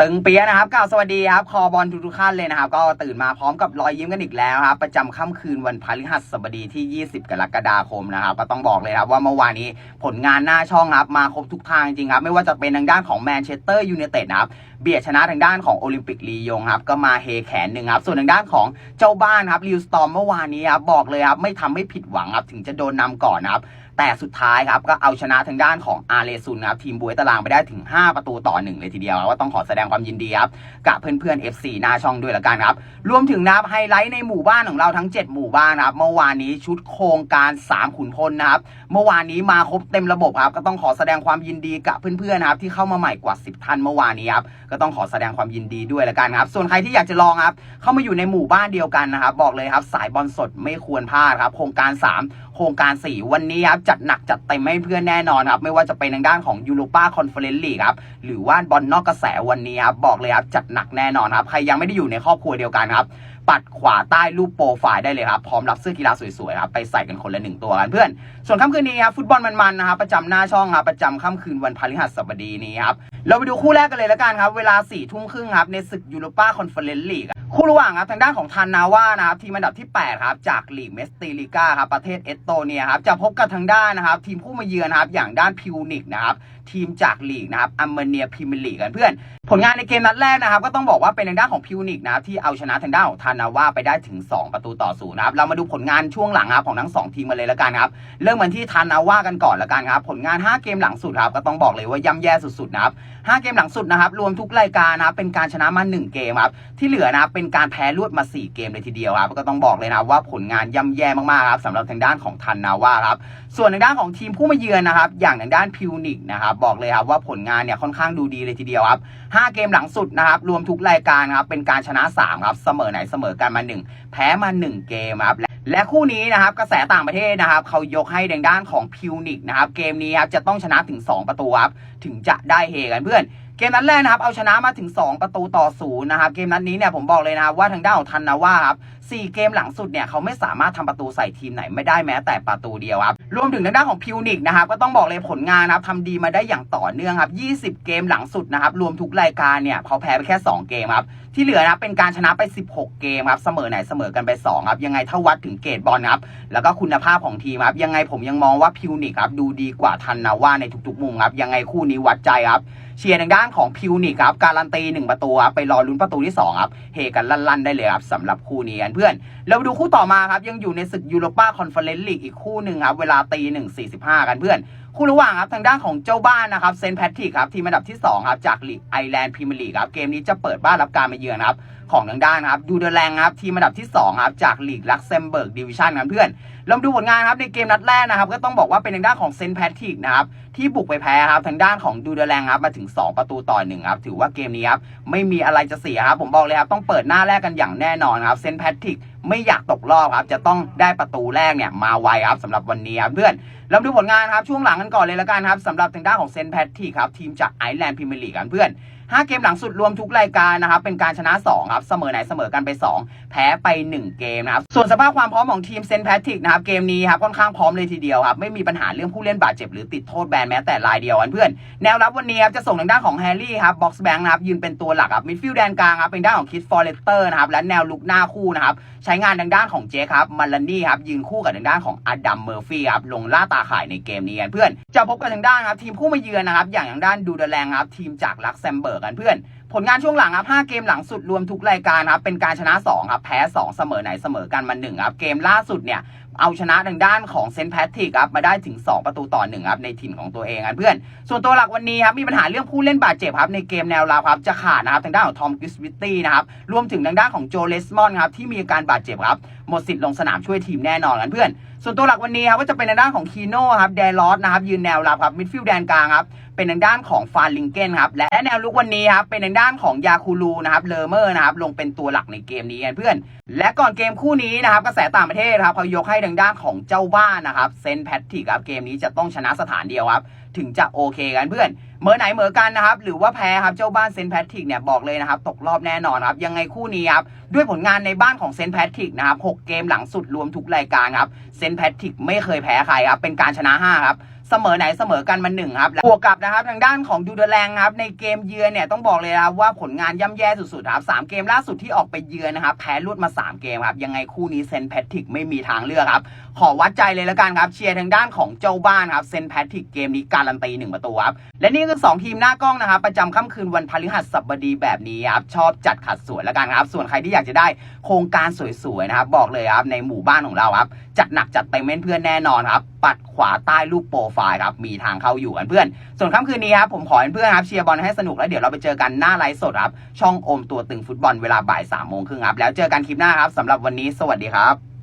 ตึงเปียนะครับกล่าวสวัสดีครับ คอบอลทุกๆท่านเลยนะครับ ก็ตื่นมาพร้อมกับรอยยิ้มกันอีกแล้วครับ ประจำค่ำคืนวันพฤหัสบดีที่ 20 กรกฎาคมนะครับ ก็ต้องบอกเลยครับว่าเมื่อวานนี้ผลงานหน้าช่องครับมาครบทุกทางจริงครับ ไม่ว่าจะเป็นทางด้านของแมนเชสเตอร์ยูไนเต็ดนะครับ เบียดชนะทางด้านของโอลิมปิกลียงครับ ก็มาเฮแขนหนึ่งครับ ส่วนทางด้านของเจ้าบ้านครับลิวสตอมเมื่อวานนี้ครับบอกเลยครับไม่ทำไม่ผิดหวังครับถึงจะโดนนำก่อนนะครับ แต่สุดท้ายครับก็เอาชนะทางด้านของอาร์เลซุนครับทีมบวยตารางไปได้ถึง 5 ประตูต่อหนึ่งเลยทีเดียวครับก็ต้องขอแสดงความยินดีครับกับเพื่อนๆ FC หน้าช่องด้วยละกันครับ รวมถึงนะครับไฮไลท์ในหมู่บ้านของเราทั้ง 7 หมู่บ้านนะครับเมื่อวานนี้ชุดโครงการ 3 ขุนพลนะครับเมื่อวานนี้มาครบเต็มระบบครับก็ต้องขอแสดงความยินดีกับเพื่อนๆนะครับที่เข้ามาใหม่กว่า 10 ท่านเมื่อวานนี้ครับก็ต้องขอแสดงความยินดีด้วยละกันครับส่วนใครที่อยากจะลองครับเข้ามาอยู่ในหมู่บ้านเดียวกันนะครับบอกเลยครับสายบอลสดไม่ควรพลาดครับโครงการ 3โครงการ 4 วันนี้ครับจัดหนักจัดเต็มให้เพื่อนแน่นอนครับไม่ว่าจะเป็นทางด้านของยูโรปาคอนเฟอเรนซ์ลีกครับหรือว่าบอลนอกกระแสวันนี้ครับบอกเลยครับจัดหนักแน่นอนครับใครยังไม่ได้อยู่ในครอบครัวเดียวกันครับปัดขวาใต้รูปโปรไฟล์ได้เลยครับ พร้อมรับเสื้อกีฬาสวยๆครับไปใส่กันคนละหนึ่งตัวกันเพื่อน ส่วนค่ำคืนนี้ครับฟุตบอลมันๆนะครับประจำหน้าช่องครับประจำค่ำคืนวันพฤหัสบดีนี้ครับเราไปดูคู่แรกกันเลยแล้วกันครับ เวลา4ี่ทุ่มครึ่งครับในศึกยูโรปาคอนเฟอเรนซ์ลีก คู่ระหว่างครับทางด้านของทานนาว่านะครับทีมอันดับที่ 8 ครับ จากลีกเมสติลิก้าครับประเทศเอสโตเนียครับจะพบกับทางด้านนะครับ ทีมผู้มาเยือนครับอย่างด้านพิวนิกนะครับ ทีมจากลีกนะครับอัมเมเนียพรีเมียร์ลีกกันเพื่อน ผลงานในเกมนัดแรกนะครับ ก็ต้องบอกว่าเป็นทางด้านของพิวนิกนะครับที่เอาชนะทางด้านของทานาว่าไปได้ถึง 2 ประตูต่อศูนย์นะครับเรามาดูผลงานช่วงหลังครับของทั้งสองทีมกันเลยล้วกันครับเริ่มกันที่ทานาว่ากันก่อนล้วกันครับผลงาน 5 เกมหลังสุดครับก็ต้องบอกเลยว่าย่ำแย่สุดๆนะครับ5เกมหลังสุดนะครับรวมทุกรายการนะครับเป็นการชนะมา 1 เกมครับที่เหลือนะครับเป็นการแพ้รวดมา 4 เกมเลยทีเดียวครับก็ต้องบอกเลยนะว่าผลงานย่ำแย่มากๆครับสำหรับทางด้านของทันนาว่าครับส่วนทางด้านของทีมผู้มาเยือนนะครับอย่างทางด้านพิวนิกนะครับบอกเลยครับว่าผลงานเนี่ยค่อนข้างดูดีเลยทีเดียวครับ5เกมหลังสุดนะครับรวมทุกรายการครับเป็นการชนะ3ครับเสมอไหนเสมอกันมา 1 แพ้มา 1 เกมครับและคู่นี้นะครับกระแสต่างประเทศนะครับเขายกให้ทางด้านของพิวนิกนะครับเกมนี้ครับจะต้องชนะถึง 2 ประตูครับถึงจะได้เฮกันเพื่อน เกมนัดแรกนะครับเอาชนะมาถึง 2 ประตูต่อศูนย์นะครับเกมนัดนี้เนี่ยผมบอกเลยนะครับว่าทางด้านของทันนาว่าครับ4เกมหลังสุดเนี่ยเขาไม่สามารถทำประตูใส่ทีมไหนไม่ได้แม้แต่ประตูเดียวครับรวมถึงทางด้านของพิวนิกนะครับก็ต้องบอกเลยผลงานนะครับทำดีมาได้อย่างต่อเนื่องครับ 20 เกมหลังสุดนะครับรวมทุกรายการเนี่ยเขาแพ้ไปแค่ 2 เกมครับที่เหลือนะเป็นการชนะไป 16 เกมครับเสมอไหนเสมอกันไป2ครับยังไงถ้าวัดถึงเกรดบอลครับแล้วก็คุณภาพของทีมครับยังไงผมยังมองว่าพิวนิกครับดูดีกว่าทันนาว่าในทุกๆมุมครับยังไงคู่นี้วัดใจครับเชียร์ทางด้านของพิวนิกครับการันตีหนึ่งประตูครับไปรอลุ้นประตูที่2ครับเฮกันลั่นๆได้เลยครับสำหรับคู่นี้กันเพื่อนเราดูคู่ต่อมาครับยังอยู่ในศึกยูโรปาคอนเฟอเรนซ์ลีกอีกคู่หนึ่งครับเวลาตีหนึ่งสี่สิบห้ากันเพื่อนคู่ระหว่างครับทางด้านของเจ้าบ้านนะครับเซนแพทริกครับทีมอันดับที่2ครับจากลีกไอแลนด์พรีเมียร์ลีกครับเกมนี้จะเปิดบ้านรับการมาเยือนครับของทางด้านครับดูเดอร์แรงครับทีมอันดับที่2ครับจากลีกลักเซมเบิร์กดิวิชั่นครับเพื่อนเรามาดูผลงานครับในเกมนัดแรกนะครับก็ต้องบอกว่าเป็นทางด้านของเซนแพทริกนะครับที่บุกไปแพ้ครับทางด้านของดูเดอร์แรงครับมาถึง 2 ประตูต่อหนึ่งครับถือว่าเกมนี้ครับไม่มีอะไรจะเสียครับผมบอกเลยครับต้องเปิดหน้าแรกกันอย่างแน่นอนครับเซนแพทริกไม่อยากตกรอบครับจะต้องได้ประตูแรกเนี่ยมาไวครับสำหรับวันนี้ครับเพื่อนเราดูผลงานครับช่วงหลังกันก่อนเลยละกันครับสำหรับทางด้านของเซนแพทริกครับทีมจากไอร์แลนด์พรีเมียร์ลีกกันเพื่อน 5 เกมหลังสุดรวมทุกรายการนะครับ เป็นการชนะ 2 ครับ เสมอไหนเสมอกันไป 2 แพ้ไป 1 เกมนะครับ ส่วนสภาพความพร้อมของทีมเซนแพทริกนะครับ เกมนี้ครับค่อนข้างพร้อมเลยทีเดียวครับ ไม่มีปัญหาเรื่องผู้เล่นบาดเจ็บหรือติดโทษแบนแม้แต่รายเดียวกันเพื่อน แนวรับวันนี้ครับจะส่งทางด้านของแฮร์รี่ครับบ็อกซ์แบงค์นะครับยืนเป็นตัวหลักครับมิดฟิลด์แดนกลางครับเป็นด้านของคิดฟอร์เรสเตอร์นะครับและแนวลุกหน้าคู่นะครับใช้งานทางด้านของเจคครับมาลานี่ครับยืนคู่กับทางด้านของอดัมเมอร์ฟี่ครับลงล่าตาข่ายในเกมนี้กันเพื่อนจะพบกับทางด้านครับทีมผู้มาเยือนนะครับอย่างทางด้านดูเดแรงครับทีมจากลักเซมเบิร์กกันเพื่อน ผลงานช่วงหลังครับ 5 เกมหลังสุดรวมทุกรายการครับ เป็นการชนะ 2 ครับ แพ้ 2 เสมอไหนเสมอกันมา1ครับ เกมล่าสุดเนี่ย เอาชนะทางด้านของเซนต์แพทริกครับ มาได้ถึง 2 ประตูต่อ1ครับ ในถิ่นของตัวเองครับเพื่อน ส่วนตัวหลักวันนี้ครับ มีปัญหาเรื่องผู้เล่นบาดเจ็บครับ ในเกมแนวรับครับ จะขาดนะครับ ทางด้านของทอมกิสวิตตี้นะครับ รวมถึงทางด้านของโจเลสมอนครับ ที่มีอาการบาดเจ็บครับ หมดสิทธิ์ลงสนามช่วยทีมแน่นอนกันเพื่อนส่วนตัวหลักวันนี้ครับก็จะเป็นทางด้านของคีโน่ครับแดลอสนะครับยืนแนวรับครับมิดฟิลด์แดนกลางครับเป็นทางด้านของฟานลิงเกนครับและแนวลุกวันนี้ครับเป็นทางด้านของยาคูลูนะครับเลอเมอร์นะครับลงเป็นตัวหลักในเกมนี้กันเพื่อน และก่อนเกมคู่นี้นะครับกระแสต่างประเทศครับเขายกให้ทางด้านของเจ้าบ้านนะครับเซนแพทริกครับเกมนี้จะต้องชนะสถานเดียวครับถึงจะโอเคกันเพื่อนเมื่อไหนเหมือกันนะครับหรือว่าแพ้ครับเจ้าบ้านเซนแพทริกเนี่ยบอกเลยนะครับตกรอบแน่นอนครับยังไงคู่นี้ครับด้วยผลงานในบ้านของเซนแพทริกนะครับ6เกมหลังสุดรวมทุกรายการครับเซนแพทริกไม่เคยแพ้ใครครับเป็นการชนะ5ครับ สเสมอไหนเสมอกันมาหนึ่งครับบวกกับนะครับทางด้านของดูเดแรงครับในเกมเยือนเนี่ยต้องบอกเลยครับว่าผลงานย่ำแย่สุดๆครับสามเกมล่าสุดที่ออกไปเยือนนะครับแพ้รวดมา 3 เกมครับยังไงคู่นี้เซนแพทริกไม่มีทางเลือกครับขอวัดใจเลยแล้วกันครับเชียร์ทางด้านของเจ้าบ้านครับเซนแพทริกเกมนี้การันตีหนึ่งประตูครับและนี่คือ 2 ทีมหน้ากล้องนะครับประจำค่ำคืนวันพฤหัสบดีแบบนี้ครับชอบจัดขัดสวยแล้วกันครับส่วนใครที่อยากจะได้โครงการสวยๆนะครับบอกเลยครับในหมู่บ้านของเราครับจัดหนักจัดเต็มเพื่อนแน่นอนครับปัดขวาใต้รูปโปรไฟายครับมีทางเข้าอยู่กันเพื่อน ส่วนค่ำคืนนี้ครับผมขอเพื่อนครับเชียร์บอลให้สนุกแล้วเดี๋ยวเราไปเจอกันหน้าไลฟ์สดครับช่องโอมตัวตึงฟุตบอลเวลาบ่ายสามโมงครึ่งครับแล้วเจอกันคลิปหน้าครับสำหรับวันนี้สวัสดีครับ